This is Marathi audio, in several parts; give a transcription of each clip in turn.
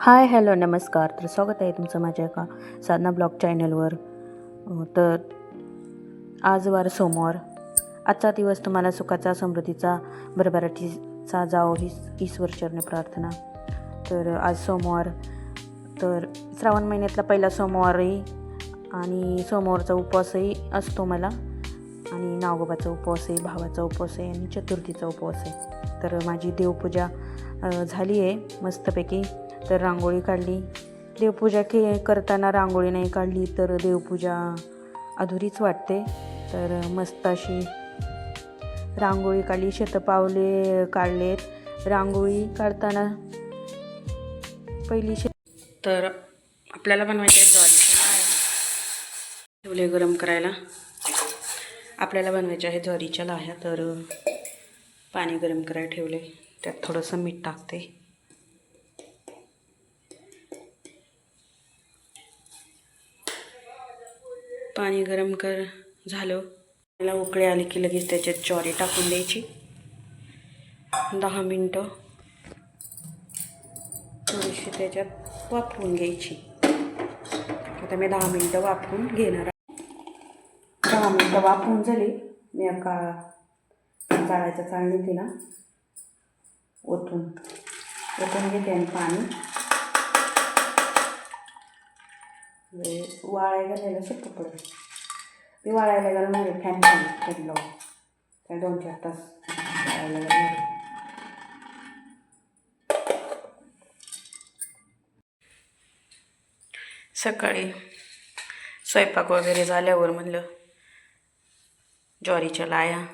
हाय हॅलो नमस्कार. तर स्वागत आहे तुमचं माझ्या एका साधना ब्लॉग चॅनलवर. तर आज वार सोमवार. आजचा दिवस तुम्हाला सुखाचा समृद्धीचा भरभराटीचा जाओ ही ईश्वरचरणी प्रार्थना. तर आज सोमवार. तर श्रावण महिन्यातला पहिला सोमवारही आणि सोमवारचा उपवासही असतो मला. आणि नागोबाचा उपवास आहे भावाचा उपवास आहे आणि चतुर्थीचा उपवास आहे तर माझी देवपूजा झाली आहे मस्तपैकी. तर रांगोळी काढली. देवपूजा के करताना रांगोळी नाही काढली तर देवपूजा अधुरीच वाटते. तर मस्त अशी रांगोळी काढली. शतपावले काढलेत. रांगोळी काढताना पहिली शे तर आपल्याला बनवायचे ज्वारीचे. ठेवले गरम करायला. आपल्याला बनवायचे आहे ज्वारीच्या लाह्या. तर पाणी गरम करायला ठेवले. त्यात थोडंसं मीठ टाकते. पाणी गरम कर झालं. त्याला उकळे आली की लगेच त्याच्यात ज्वारी टाकून द्यायची. दहा मिनटं थोडीशी त्याच्यात वापरून घ्यायची. आता मी दहा मिनटं वापरून घेणार दहा मिनटं वापरून झाली. मी एका चाळायच्या चाळणी तिला ओतून ओतून घेते आणि पाणी म्हणजे वाळायला घालायला सोपं पडेल मी वाळायला गेलं नाही फॅन खाली फॅन लावून दोन चार तास वाळायला सकाळी स्वयंपाक वगैरे झाल्यावर म्हणलं ज्वारीच्या लाया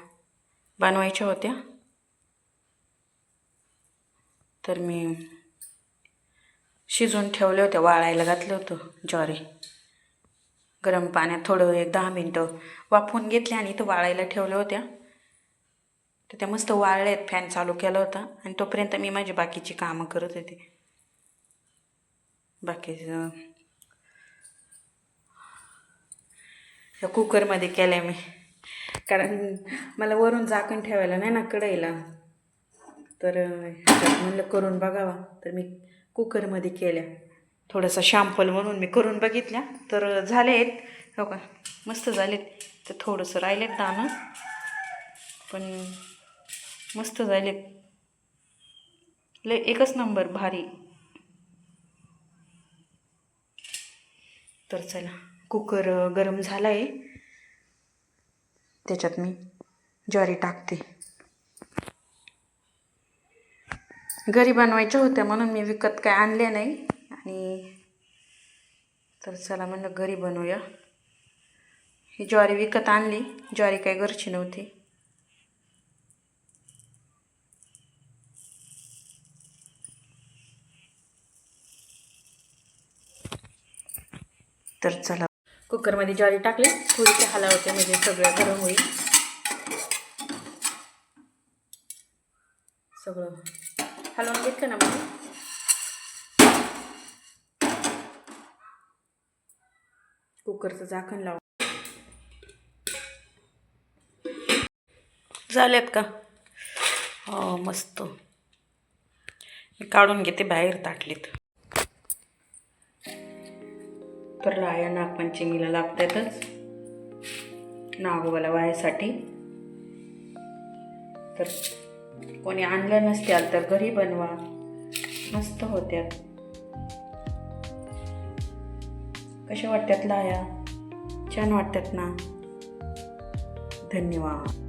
बनवायच्या होत्या. तर मी शिजून ठेवल्या होत्या वाळायला घातलं होतं ज्वारी. गरम पाण्यात थोडं एक दहा मिनटं वाफवून घेतले आणि इथं वाळायला ठेवल्या होत्या. तर त्या मस्त वाळल्यात फॅन चालू केला होता आणि तोपर्यंत मी माझी बाकीची कामं करत होते. बाकीचं त्या कुकरमध्ये केलं आहे मी. कारण मला वरून झाकण ठेवायला नाही ना कढईला. तर म्हणलं करून बघावा. तर मी कुकरमध्ये केल्या. थोडंसं शॅम्पल म्हणून मी करून बघितल्या. तर झाले आहेत हो का? मस्त झालेत. तर थोडंसं राहिलेत दाणं. पण मस्त झालेत. लय एकच नंबर भारी. तर चला कुकर गरम झाला आहे त्याच्यात मी ज्वारी टाकते. घरी बनवायच्या होत्या म्हणून मी विकत काय आणल्या नाही. आणि तर चला म्हणलं घरी बनवूया. ही ज्वारी विकत आणली. ज्वारी काही घरची नव्हती. तर चला. कुकरमध्ये ज्वारी टाकली थोडीशी हलावते म्हणजे सगळं गरम होईल. सगळं. हलवून घेतलं ना मग कुकरचं झाकण लाव झाल्यात का? हो मस्त. मी काढून घेते बाहेर ताटलीत. तर राया नागपंचमीला लागतातच. नागोबाला वायासाठी. तर कोणी आणल्या नसत्याल तर घरी बनवा. मस्त होत्यात. कशा वाटतात लाया? छान वाटतात ना? धन्यवाद.